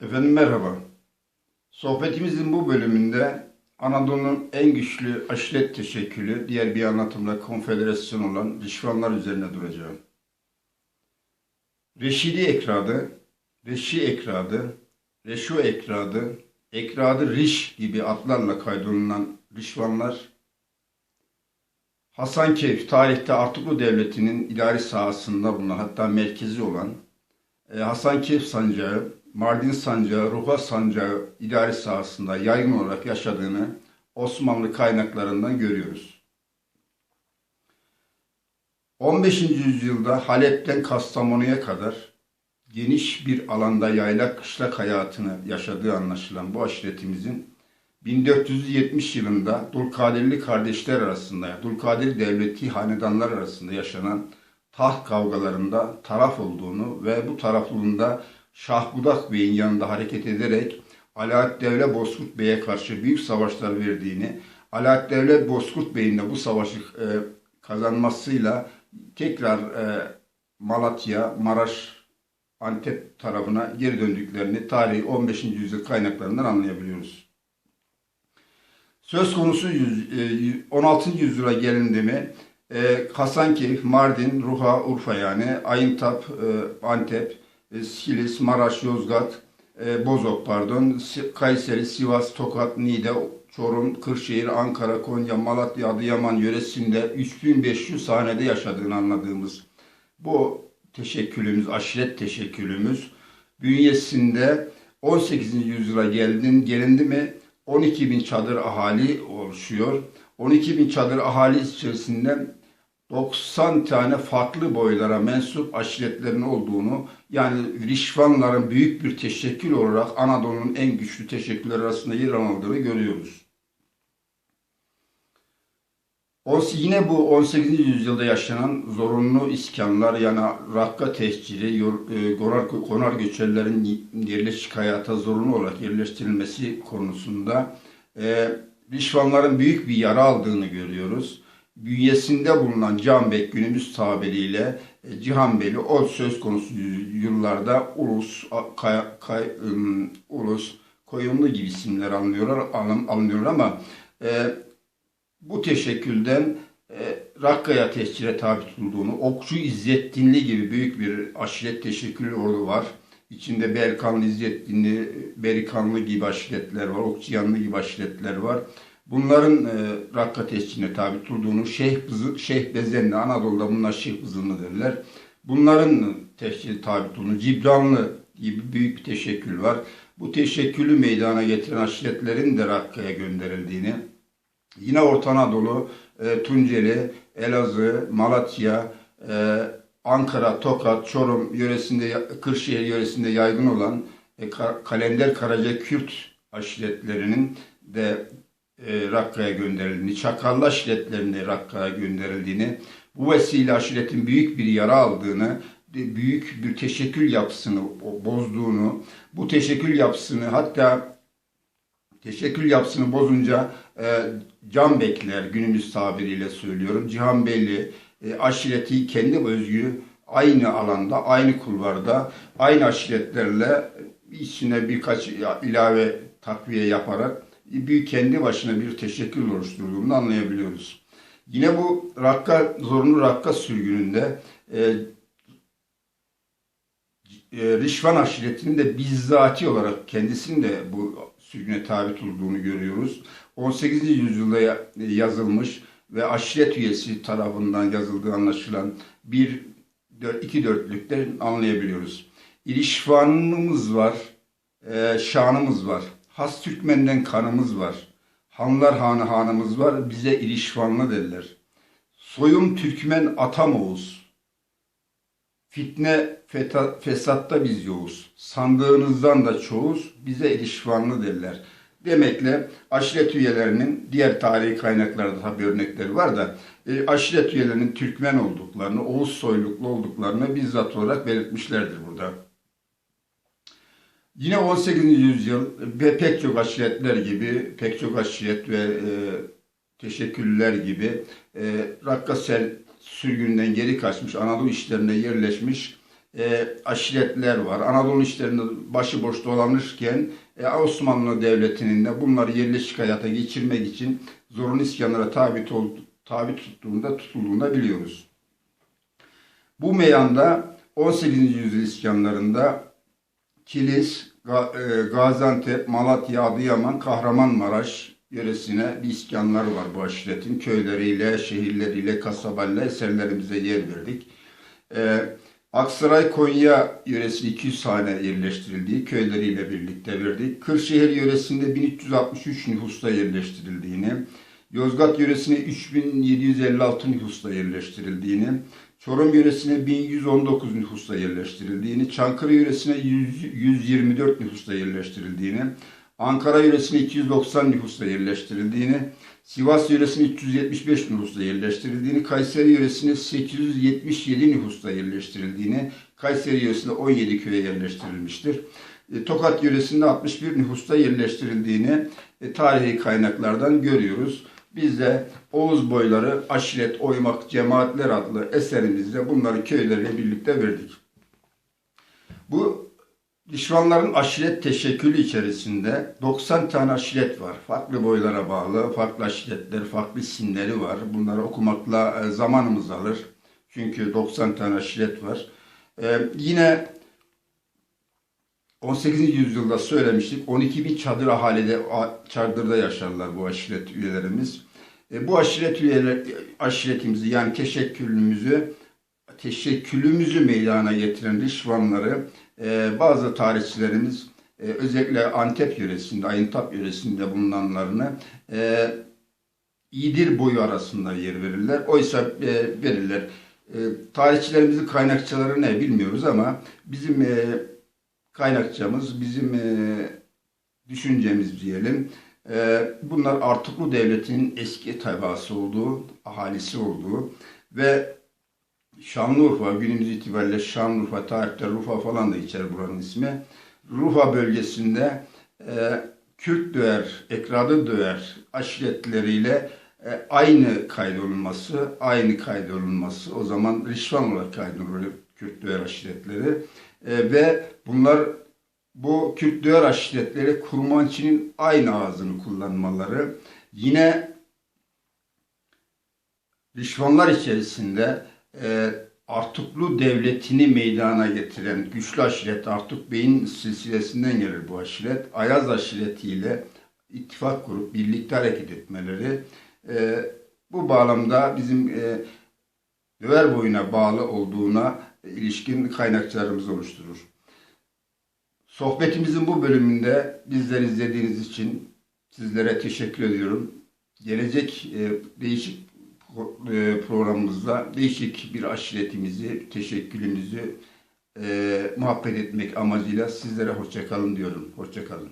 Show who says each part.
Speaker 1: Efendim merhaba. Sohbetimizin bu bölümünde Anadolu'nun en güçlü aşiret teşekkülü, diğer bir anlatımla konfederasyon olan Rişvanlar üzerine duracağım. Reşidi ekradı, Reşi ekradı, Reşo ekradı, ekradı Riş gibi adlarla kaydolunan Rişvanlar, Hasankeyf tarihte Artuklu Devleti'nin idari sahasında bulunan hatta merkezi olan e, Hasankeyf Sancağı, Mardin Sancağı, Ruha Sancağı idari sahasında yaygın olarak yaşadığını Osmanlı kaynaklarından görüyoruz. 15. yüzyılda Halep'ten Kastamonu'ya kadar geniş bir alanda yaylak kışlak hayatını yaşadığı anlaşılan bu aşiretimizin 1470 yılında Dulkadirli kardeşler arasında, Dulkadir devleti hanedanlar arasında yaşanan taht kavgalarında taraf olduğunu ve bu taraflığında Şah Budak Bey'in yanında hareket ederek Alaaddin Devlet Bozkurt Bey'e karşı büyük savaşlar verdiğini, Alaaddin Devlet Bozkurt Bey'in de bu savaşı e, kazanmasıyla tekrar e, Malatya, Maraş, Antep tarafına geri döndüklerini tarihi 15. yüzyıl kaynaklarından anlayabiliyoruz. Söz konusu yüz- e, 16. yüzyıla gelindi mi e, Hasankeyf, Mardin, Ruha, Urfa yani Ayıntap, e, Antep, Silis, Maraş, Yozgat, e, Bozok pardon, Kayseri, Sivas, Tokat, Niğde, Çorum, Kırşehir, Ankara, Konya, Malatya, Adıyaman yöresinde 3500 hanede yaşadığını anladığımız bu teşekkülümüz, aşiret teşekkülümüz bünyesinde 18. yüzyıla geldin, gelindi mi 12 bin çadır ahali oluşuyor. 12 bin çadır ahali içerisinde 90 tane farklı boylara mensup aşiretlerin olduğunu yani Rişvanların büyük bir teşekkül olarak Anadolu'nun en güçlü teşekküller arasında yer aldığını görüyoruz. Yine bu 18. yüzyılda yaşanan zorunlu iskanlar yani rakka tehciri, yor- e, konar, konar göçerlerin yerleşik hayata zorunlu olarak yerleştirilmesi konusunda e, Rişvanların büyük bir yara aldığını görüyoruz. Bünyesinde bulunan Canbek günümüz tabiriyle e, Cihanbeyli o söz konusu yıllarda Ulus, Kay, Kay, ım, Ulus, Koyunlu gibi isimler alınıyorlar, alın, alınıyor ama e, bu teşekkülden e, Rakka'ya tescile tabi tutulduğunu, Okçu İzzettinli gibi büyük bir aşiret teşekkülü ordu var. İçinde Berkanlı, İzzettinli, Berikanlı gibi aşiretler var, Okçuyanlı gibi aşiretler var. Bunların e, Rakka tesciline tabi tutulduğunu, Şeyh, Bızı, Şeyh Bezenli, Anadolu'da bunlar Şeyh Bızınlı derler. Bunların tescile tabi tutulduğunu, Cibranlı gibi büyük bir teşekkül var. Bu teşekkülü meydana getiren aşiretlerin de Rakka'ya gönderildiğini, Yine Orta Anadolu, e, Tunceli, Elazığ, Malatya, e, Ankara, Tokat, Çorum yöresinde, Kırşehir yöresinde yaygın olan e, Ka- Kalender Karaca Kürt aşiretlerinin de e, Rakka'ya gönderildiğini, Çakallı aşiretlerinin Rakka'ya gönderildiğini, bu vesile aşiretin büyük bir yara aldığını, de büyük bir teşekkül yapısını bozduğunu, bu teşekkül yapısını hatta teşekkül yapısını bozunca e, can bekler günümüz tabiriyle söylüyorum. Cihan Belli e, aşireti kendi özgü aynı alanda, aynı kulvarda, aynı aşiretlerle içine birkaç ilave takviye yaparak büyük kendi başına bir teşekkül oluşturduğunu anlayabiliyoruz. Yine bu Rakka, zorunlu Rakka sürgününde e, e, Rişvan aşiretinin de bizzati olarak kendisinin de bu sürgüne tabi tutulduğunu görüyoruz. 18. yüzyılda ya- yazılmış ve aşiret üyesi tarafından yazıldığı anlaşılan bir iki dörtlükten anlayabiliyoruz. İlişvanımız var, e, şanımız var. Has Türkmenden kanımız var. Hanlar hanı hanımız var, bize ilişvanlı derler. Soyum Türkmen atam Oğuz. Fitne feta, fesatta biz yoğuz. Sandığınızdan da çoğuz, bize ilişvanlı derler. Demekle aşiret üyelerinin diğer tarihi kaynaklarda tabi örnekleri var da e, aşiret üyelerinin Türkmen olduklarını, Oğuz soyluklu olduklarını bizzat olarak belirtmişlerdir burada. Yine 18. yüzyıl ve pek çok aşiretler gibi, pek çok aşiret ve e, teşekküller gibi e, Rakkasel sürgününden geri kaçmış, Anadolu işlerine yerleşmiş e, aşiretler var. Anadolu işlerinde başıboş dolanırken e, Osmanlı Devleti'nin de bunları yerleşik hayata geçirmek için zorunlu isyanlara tabi, tabi tuttuğunda tutulduğunda biliyoruz. Bu meyanda 18. yüzyıl isyanlarında Kilis, e, Gaziantep, Malatya, Adıyaman, Kahramanmaraş yöresine bir isyanlar var bu aşiretin. Köyleriyle, şehirleriyle, kasabayla eserlerimize yer verdik. Ee, Aksaray, Konya yöresinde 200 hane yerleştirildiği köyleriyle birlikte verdik. Kırşehir yöresinde 1363 nüfusta yerleştirildiğini, Yozgat yöresine 3756 nüfusta yerleştirildiğini, Çorum yöresine 1119 nüfusta yerleştirildiğini, Çankırı yöresine 100 124 nüfusta yerleştirildiğini, Ankara yöresine 290 nüfusta yerleştirildiğini, Sivas yöresine 375 nüfusta yerleştirildiğini, Kayseri yöresine 877 nüfusta yerleştirildiğini, Kayseri yöresinde 17 köye yerleştirilmiştir. E, Tokat yöresinde 61 nüfusta yerleştirildiğini e, tarihi kaynaklardan görüyoruz. Biz de Oğuz Boyları Aşiret Oymak Cemaatler adlı eserimizde bunları köyleriyle birlikte verdik. Bu Dişvanların aşiret teşekkülü içerisinde 90 tane aşiret var. Farklı boylara bağlı, farklı aşiretler, farklı isimleri var. Bunları okumakla e, zamanımız alır. Çünkü 90 tane aşiret var. E, yine 18. yüzyılda söylemiştik. 12 bin çadır ahalide, çadırda yaşarlar bu aşiret üyelerimiz. E, bu aşiret üyeler, aşiretimizi yani teşekkülümüzü teşekkülümüzü meydana getiren Rişvanları e, bazı tarihçilerimiz e, özellikle Antep yöresinde, Ayıntap yöresinde bulunanlarını e, İdir boyu arasında yer verirler. Oysa e, verirler. E, tarihçilerimizin kaynakçaları ne bilmiyoruz ama bizim e, kaynakçamız, bizim e, düşüncemiz diyelim. E, bunlar Artuklu Devleti'nin eski tabası olduğu, ahalisi olduğu ve Şanlıurfa, günümüz itibariyle Şanlıurfa, tarihte Rufa falan da içer buranın ismi. Rufa bölgesinde e, Kürt Döğer, Ekradı Döğer aşiretleriyle e, aynı kaydolunması, aynı kaydolunması o zaman Rişvan olarak kaydoluyor Kürt Döğer aşiretleri. E, ve bunlar bu Kürt Döğer aşiretleri Kurmançı'nın aynı ağzını kullanmaları yine Rişvanlar içerisinde e, Artuklu devletini meydana getiren güçlü aşiret Artuk Bey'in silsilesinden gelir bu aşiret. Ayaz aşiretiyle ittifak kurup birlikte hareket etmeleri e, bu bağlamda bizim e, Döver boyuna bağlı olduğuna ilişkin kaynakçalarımız oluşturur. Sohbetimizin bu bölümünde bizleri izlediğiniz için sizlere teşekkür ediyorum. Gelecek e, değişik e, programımızda değişik bir aşiretimizi, teşekkülümüzü e, muhabbet etmek amacıyla sizlere hoşçakalın diyorum. Hoşçakalın.